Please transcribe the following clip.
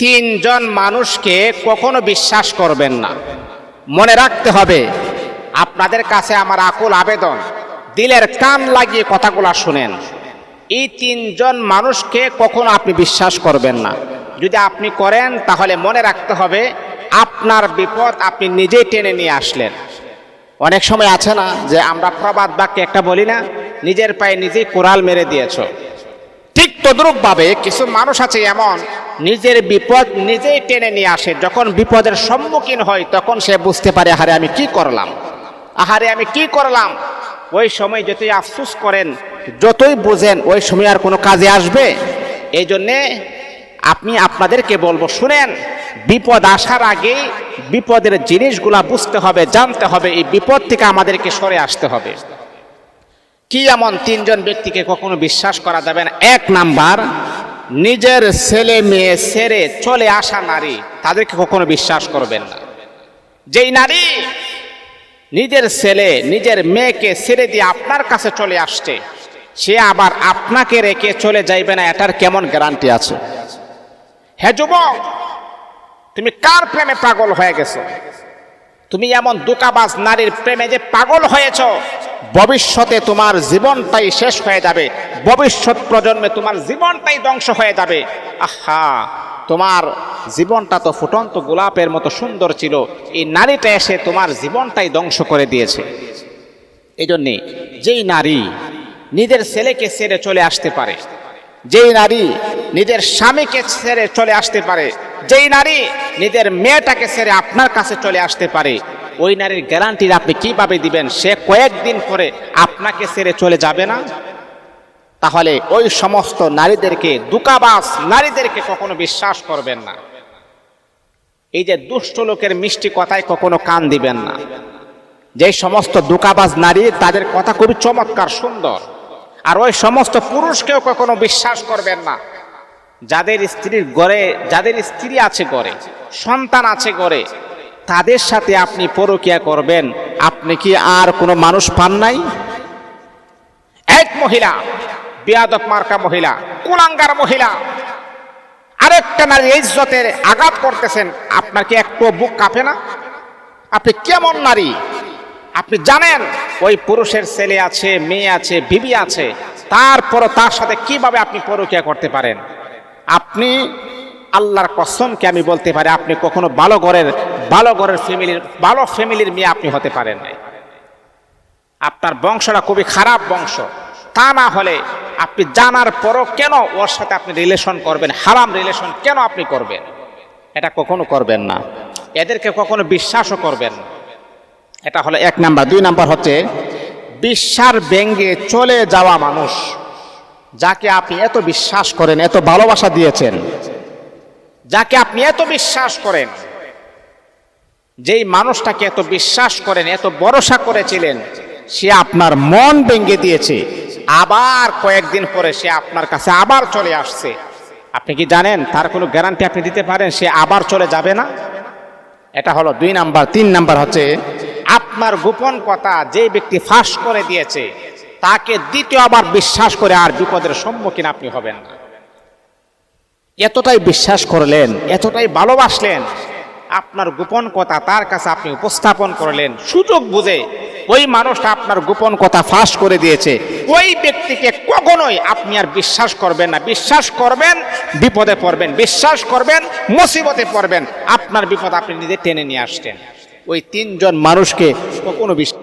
তিনজন মানুষকে কখনো বিশ্বাস করবেন না। মনে রাখতে হবে, আপনাদের কাছে আমার আকুল আবেদন, দিলের কান লাগিয়ে কথাগুলো শুনেন। এই তিনজন মানুষকে কখনো আপনি বিশ্বাস করবেন না। যদি আপনি করেন, তাহলে মনে রাখতে হবে, আপনার বিপদ আপনি নিজেই টেনে নিয়ে আসলেন। অনেক সময় আছে না যে আমরা প্রবাদ বাক্যে একটা বলি না, নিজের পায়ে নিজেই কোরাল মেরে দিয়েছ। ঠিক তদ্রুপ ভাবে কিছু মানুষ আছে এমন নিজের বিপদ নিজেই টেনে নিয়ে আসে। যখন বিপদের সম্মুখীন হয়, তখন সে বুঝতে পারে, আহারে, আমি কি করলাম? আহারে, আমি কি করলাম? ওই সময় যতই আফসুস করেন, যতই বোঝেন, ওই সময় আর কোনো কাজে আসবে? এই জন্যে আপনি আপনাদেরকে বলব, শুনেন, বিপদ আসার আগেই বিপদের জিনিসগুলা বুঝতে হবে, জানতে হবে, এই বিপদ থেকে আমাদেরকে সরে আসতে হবে। কি এমন তিনজন ব্যক্তিকে কখনো বিশ্বাস করা যাবে না? এক নাম্বার নিজের ছেলে মেয়ে ছেড়ে চলে আসা নারী, তাদেরকে কখনো বিশ্বাস করবেন না। যেই নারী নিজের ছেলে, নিজের মেয়েকে ছেড়ে দিয়ে আপনার কাছে চলে আসছে, সে আবার আপনাকে রেখে চলে যাইবে না, এটার কেমন গ্যারান্টি আছে? হ্যাঁ যুবক, তুমি কার প্রেমে পাগল হয়ে গেছো? তুমি এমন দুকাবাজ নারীর প্রেমে যে পাগল হয়েছ ভবিষ্যতে তোমার জীবনটাই শেষ হয়ে যাবে। ভবিষ্যৎ প্রজন্মে তোমার জীবনটাই ধ্বংস হয়ে যাবে। আহা, তোমার জীবনটা তো ফুটন্ত গোলাপের মতো সুন্দর ছিল। এই নারীটা এসে তোমার জীবনটাই ধ্বংস করে দিয়েছে। এই জন্যে যেই নারী নিজের ছেলেকে ছেড়ে চলে আসতে পারে, যেই নারী নিজের স্বামীকে ছেড়ে চলে আসতে পারে, যেই নারী নিজের মেয়েটাকে ছেড়ে আপনার কাছে চলে আসতে পারে ওই নারীর গ্যারান্টি আপনি কীভাবে দিবেন? সে কয়েকদিন পরে আপনাকে ছেড়ে চলে যাবে না? তাহলে ওই সমস্ত নারীদেরকে দুকাবাস নারীদেরকে কখনো বিশ্বাস করবেন না। এই যে দুষ্ট লোকের মিষ্টি কথায় কখনো কান দিবেন না। যে সমস্ত দুকাবাজ নারী, তাদের কথা খুবই চমৎকার, সুন্দর। আর ওই সমস্ত পুরুষকেও কখনো বিশ্বাস করবেন না। যাদের স্ত্রীর গড়ে, যাদের স্ত্রী আছে গড়ে, সন্তান আছে গড়ে তাদের সাথে আপনি পরকিয়া করবেন। আপনি কি আর কোনো মানুষ পান নাই? এক মহিলা, বিয়াদব মার্কা মহিলা, কুলাঙ্গার মহিলা, আরেকটা নারী ইজ্জতের আঘাত করতেছেন, আপনার কি একটু বুক কাঁপে না? আপনি কেমন নারী? আপনি জানেন, ওই পুরুষের ছেলে আছে, মেয়ে আছে, বিবি আছে, তারপরও তার সাথে কীভাবে আপনি পরকিয়া করতে পারেন? আপনি আল্লাহর কসমকে আমি বলতে পারি, আপনি কখনো ভালো ঘরের ভালো ঘরের ফ্যামিলির ভালো ফ্যামিলির মেয়ে আপনি হতে পারেন নাই। আপনার বংশটা খুবই খারাপ বংশ। তা না হলে আপনি জানার পরও কেন ওর সাথে আপনি রিলেশন করবেন? হারাম রিলেশন কেন আপনি করবেন? এটা কখনো করবেন না। এদেরকে কখনো বিশ্বাসও করবেন না। এটা হলো এক নাম্বার। দুই নাম্বার হচ্ছে, বিশ্বাস ব্যঙ্গে চলে যাওয়া মানুষ, যাকে আপনি এত বিশ্বাস করেন, এত ভালোবাসা দিয়েছেন, যাকে আপনি এত বিশ্বাস করেন যেই মানুষটাকে এত বিশ্বাস করেন, এত ভরসা করেছিলেন, সে আপনার মন ভেঙে দিয়েছে। আবার কয়েকদিন পরে সে আপনার কাছে আবার চলে আসছে। আপনি কি জানেন, তার কোনো গ্যারান্টি আপনি দিতে পারেন, সে আবার চলে যাবে না? এটা হলো দুই নাম্বার। তিন নাম্বার হচ্ছে, আপনার গোপন কথা যে ব্যক্তি ফাঁস করে দিয়েছে, তাকে দ্বিতীয় আবার বিশ্বাস করে আর বিপদের সম্মুখীন আপনি হবেন না। এতটাই বিশ্বাস করলেন, এতটাই ভালোবাসলেন আপনার গোপন কথা তার কাছে আপনি উপস্থাপন করলেন। সুযোগ বুঝে ওই মানুষটা আপনার গোপন কথা ফাঁস করে দিয়েছে। ওই ব্যক্তিকে কখনোই আপনি আর বিশ্বাস করবেন না। বিশ্বাস করবেন, বিপদে পড়বেন। বিশ্বাস করবেন, মুসিবতে পড়বেন। আপনার বিপদ আপনি নিজে টেনে নিয়ে আসতেন ওই তিনজন মানুষকে কখনো বিশ্বাস